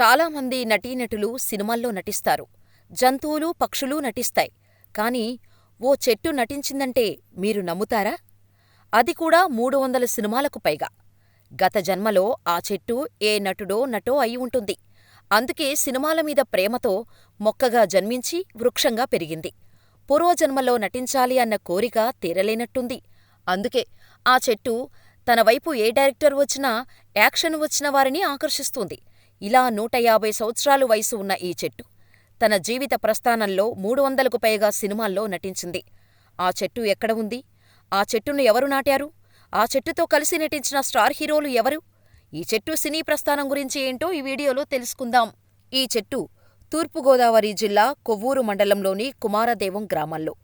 చాలామంది నటీనటులు సినిమాల్లో నటిస్తారు. జంతువులు, పక్షులూ నటిస్తాయి. కానీ ఓ చెట్టు నటించిందంటే మీరు నమ్ముతారా? అది కూడా మూడు వందల సినిమాలకు పైగా. గత జన్మలో ఆ చెట్టు ఏ నటుడో నటో అయి ఉంటుంది. అందుకే సినిమాల మీద ప్రేమతో మొక్కగా జన్మించి వృక్షంగా పెరిగింది. పూర్వజన్మలో నటించాలి అన్న కోరిక తీరలేనట్టుంది. అందుకే ఆ చెట్టు తన వైపు ఏ డైరెక్టర్ వచ్చినా యాక్షన్ వచ్చిన వారిని ఆకర్షిస్తుంది. ఇలా నూట యాభై సంవత్సరాలు వయసు ఉన్న ఈ చెట్టు తన జీవిత ప్రస్థానంలో మూడు వందలకు పైగా సినిమాల్లో నటించింది. ఆ చెట్టు ఎక్కడ ఉంది? ఆ చెట్టును ఎవరు నాటారు? ఆ చెట్టుతో కలిసి నటించిన స్టార్ హీరోలు ఎవరు? ఈ చెట్టు సినీ ప్రస్థానం గురించి ఏంటో ఈ వీడియోలో తెలుసుకుందాం. ఈ చెట్టు తూర్పుగోదావరి జిల్లా కొవ్వూరు మండలంలోని కుమారదేవం గ్రామంలో,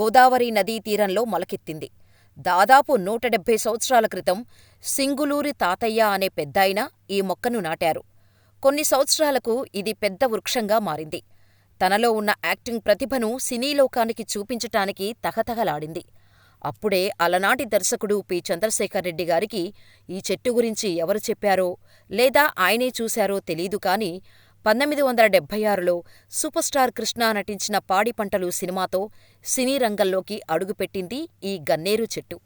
గోదావరి నదీ తీరంలో మొలకెత్తింది. దాదాపు నూట డెబ్బై సంవత్సరాల క్రితం సింగులూరి తాతయ్య అనే పెద్దాయన ఈ మొక్కను నాటారు. కొన్ని సంవత్సరాలకు ఇది పెద్ద వృక్షంగా మారింది. తనలో ఉన్న యాక్టింగ్ ప్రతిభను సినీలోకానికి చూపించటానికి తహతహలాడింది. అప్పుడే అలనాటి దర్శకుడు పి. చంద్రశేఖర్ రెడ్డి గారికి ఈ చెట్టు గురించి ఎవరు చెప్పారో, లేదా ఆయనే చూశారో తెలీదు కానీ పంతొమ్మిది వందల డెబ్బై ఆరులో సూపర్ స్టార్ కృష్ణ నటించిన పాడి పంటలు సినిమాతో సినీ రంగంలోకి అడుగుపెట్టింది ఈ గన్నేరు చెట్టు.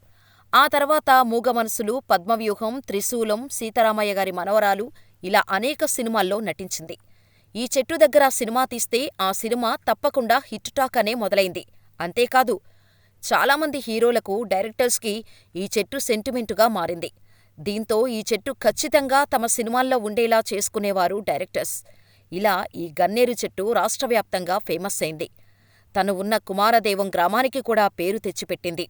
ఆ తర్వాత మూగమనసులు, పద్మవ్యూహం, త్రిశూలం, సీతారామయ్య గారి మనవరాలు ఇలా అనేక సినిమాల్లో నటించింది. ఈ చెట్టు దగ్గర సినిమా తీస్తే ఆ సినిమా తప్పకుండా హిట్ టాక్ అనే మొదలైంది. అంతేకాదు చాలామంది హీరోలకు, డైరెక్టర్స్కి ఈ చెట్టు సెంటిమెంటుగా మారింది. దీంతో ఈ చెట్టు ఖచ్చితంగా తమ సినిమాల్లో ఉండేలా చేసుకునేవారు డైరెక్టర్స్. ఇలా ఈ గన్నేరు చెట్టు రాష్ట్రవ్యాప్తంగా ఫేమస్ అయింది. తను ఉన్న కుమారదేవం గ్రామానికి కూడా పేరు తెచ్చిపెట్టింది.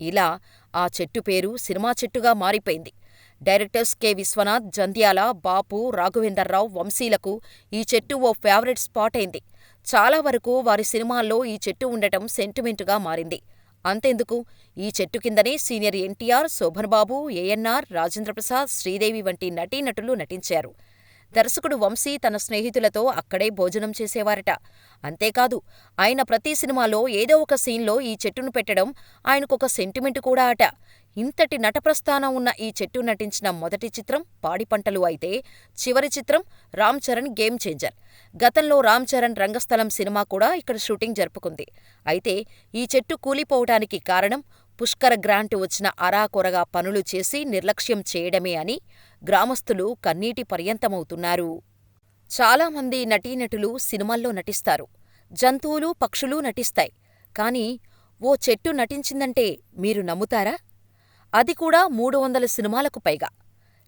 ఇలా ఆ చెట్టు పేరు సినిమా చెట్టుగా మారిపోయింది. Directors K. విశ్వనాథ్, జంధ్యాల, బాపు, రాఘవేంద్రరావు, వంశీలకు ఈ చెట్టు ఓ ఫేవరెట్ స్పాట్ అయింది. చాలా వరకు వారి సినిమాల్లో ఈ చెట్టు ఉండటం సెంటిమెంటుగా మారింది. అంతెందుకు ఈ చెట్టు కిందనే సీనియర్ ఎన్టీఆర్, శోభన్బాబు, ఏఎన్నార్, రాజేంద్రప్రసాద్, శ్రీదేవి వంటి నటీనటులు నటించారు. దర్శకుడు వంశీ తన స్నేహితులతో అక్కడే భోజనం చేసేవారట. అంతేకాదు ఆయన ప్రతి సినిమాలో ఏదో ఒక సీన్లో ఈ చెట్టును పెట్టడం ఆయనకొక సెంటిమెంటు కూడా అట. ఇంతటి నటప్రస్థానం ఉన్న ఈ చెట్టు నటించిన మొదటి చిత్రం పాడిపంటలు అయితే, చివరి చిత్రం రామ్ చరణ్ గేమ్ చేంజర్. గతంలో రామ్ చరణ్ రంగస్థలం సినిమా కూడా ఇక్కడ షూటింగ్ జరుపుకుంది. అయితే ఈ చెట్టు కూలిపోవటానికి కారణం పుష్కర గ్రాంట్ వచ్చిన అరాకొరగా పనులు చేసి నిర్లక్ష్యం చేయడమే అని గ్రామస్తులు కన్నీటి పర్యంతమవుతున్నారు. చాలామంది నటీనటులు సినిమాల్లో నటిస్తారు. జంతువులు, పక్షులూ నటిస్తాయి. కానీ ఓ చెట్టు నటించిందంటే మీరు నమ్ముతారా? అది కూడా మూడు వందల సినిమాలకు పైగా.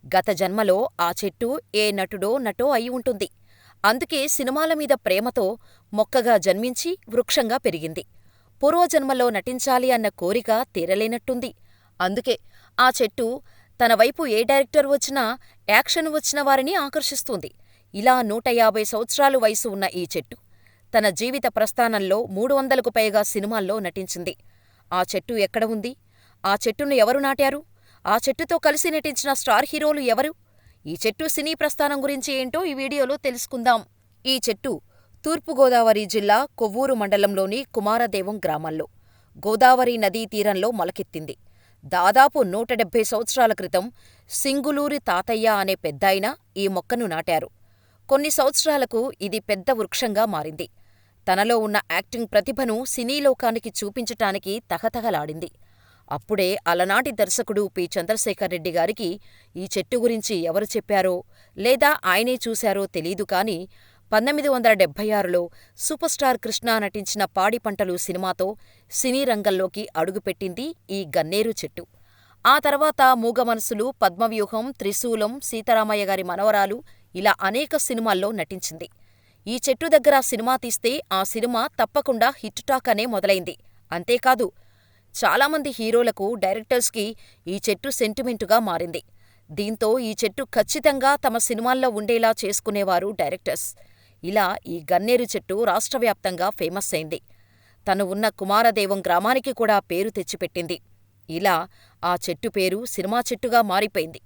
గత జన్మలో ఆ చెట్టు ఏ నటుడో నటో అయి ఉంటుంది. అందుకే సినిమాల మీద ప్రేమతో మొక్కగా జన్మించి వృక్షంగా పెరిగింది. పూర్వజన్మలో నటించాలి అన్న కోరిక తీరలేనట్టుంది. అందుకే ఆ చెట్టు తన వైపు ఏ డైరెక్టర్ వచ్చినా యాక్షన్ వచ్చిన వారిని ఆకర్షిస్తుంది. ఇలా నూట యాభై సంవత్సరాలు వయసు ఉన్న ఈ చెట్టు తన జీవిత ప్రస్థానంలో మూడు వందలకు పైగా సినిమాల్లో నటించింది. ఆ చెట్టు ఎక్కడ ఉంది? ఆ చెట్టును ఎవరు నాటారు? ఆ చెట్టుతో కలిసి నటించిన స్టార్ హీరోలు ఎవరు? ఈ చెట్టు సినీ ప్రస్థానం గురించి ఏంటో ఈ వీడియోలో తెలుసుకుందాం. ఈ చెట్టు తూర్పుగోదావరి జిల్లా కొవ్వూరు మండలంలోని కుమారదేవం గ్రామంలో, గోదావరి నదీ తీరంలో మొలకెత్తింది. దాదాపు నూట డెబ్బై సంవత్సరాల క్రితం సింగులూరి తాతయ్య అనే పెద్దాయన ఈ మొక్కను నాటారు. కొన్ని సంవత్సరాలకు ఇది పెద్ద వృక్షంగా మారింది. తనలో ఉన్న యాక్టింగ్ ప్రతిభను సినీలోకానికి చూపించటానికి తహతహలాడింది. అప్పుడే అలనాటి దర్శకుడు పి. చంద్రశేఖర్ రెడ్డి గారికి ఈ చెట్టు గురించి ఎవరు చెప్పారో, లేదా ఆయనే చూశారో తెలీదు కానీ పంతొమ్మిది వందల డెబ్బై ఆరులో సూపర్ స్టార్ కృష్ణ నటించిన పాడి పంటలు సినిమాతో సినీ రంగంలోకి అడుగుపెట్టింది ఈ గన్నేరు చెట్టు. ఆ తర్వాత మూగమనసులు, పద్మవ్యూహం, త్రిశూలం, సీతారామయ్య గారి మనవరాలు ఇలా అనేక సినిమాల్లో నటించింది. ఈ చెట్టు దగ్గర సినిమా తీస్తే ఆ సినిమా తప్పకుండా హిట్ టాక్ అనే మొదలైంది. అంతేకాదు చాలామంది హీరోలకు, డైరెక్టర్స్కి ఈ చెట్టు సెంటిమెంటుగా మారింది. దీంతో ఈ చెట్టు ఖచ్చితంగా తమ సినిమాల్లో ఉండేలా చేసుకునేవారు డైరెక్టర్స్. ఇలా ఈ గన్నేరు చెట్టు రాష్ట్రవ్యాప్తంగా ఫేమస్ అయింది. తను ఉన్న కుమారదేవం గ్రామానికి కూడా పేరు తెచ్చిపెట్టింది. ఇలా ఆ చెట్టు పేరు సినిమా చెట్టుగా మారిపోయింది.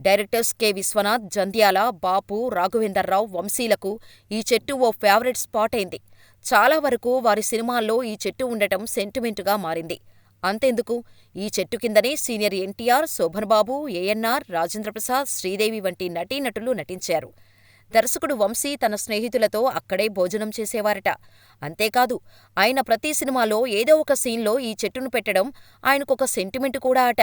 Directors K. విశ్వనాథ్, జంధ్యాల, బాపు, రాఘవేందర్రావు, వంశీలకు ఈ చెట్టు ఓ ఫేవరెట్ స్పాట్ అయింది. చాలా వరకు వారి సినిమాల్లో ఈ చెట్టు ఉండటం సెంటిమెంటుగా మారింది. అంతెందుకు ఈ చెట్టు కిందనే సీనియర్ ఎన్టీఆర్, శోభన్బాబు, ఏఎన్నార్, రాజేంద్రప్రసాద్, శ్రీదేవి వంటి నటీనటులు నటించారు. దర్శకుడు వంశీ తన స్నేహితులతో అక్కడే భోజనం చేసేవారట. అంతేకాదు, ఆయన ప్రతి సినిమాలో ఏదో ఒక సీన్లో ఈ చెట్టును పెట్టడం ఆయనకొక సెంటిమెంటు కూడా అట.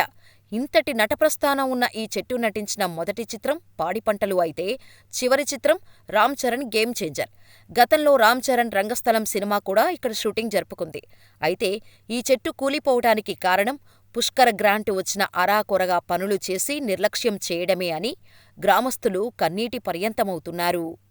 ఇంతటి నటప్రస్థానం ఉన్న ఈ చెట్టు నటించిన మొదటి చిత్రం పాడిపంటలు అయితే, చివరి చిత్రం రామ్ చరణ్ గేమ్ చేంజర్. గతంలో రామ్ చరణ్ రంగస్థలం సినిమా కూడా ఇక్కడ షూటింగ్ జరుపుకుంది. అయితే ఈ చెట్టు కూలిపోవటానికి కారణం పుష్కర గ్రాంటు వచ్చిన అరాకొరగా పనులు చేసి నిర్లక్ష్యం చేయడమే అని గ్రామస్తులు కన్నీటి పర్యంతమవుతున్నారు.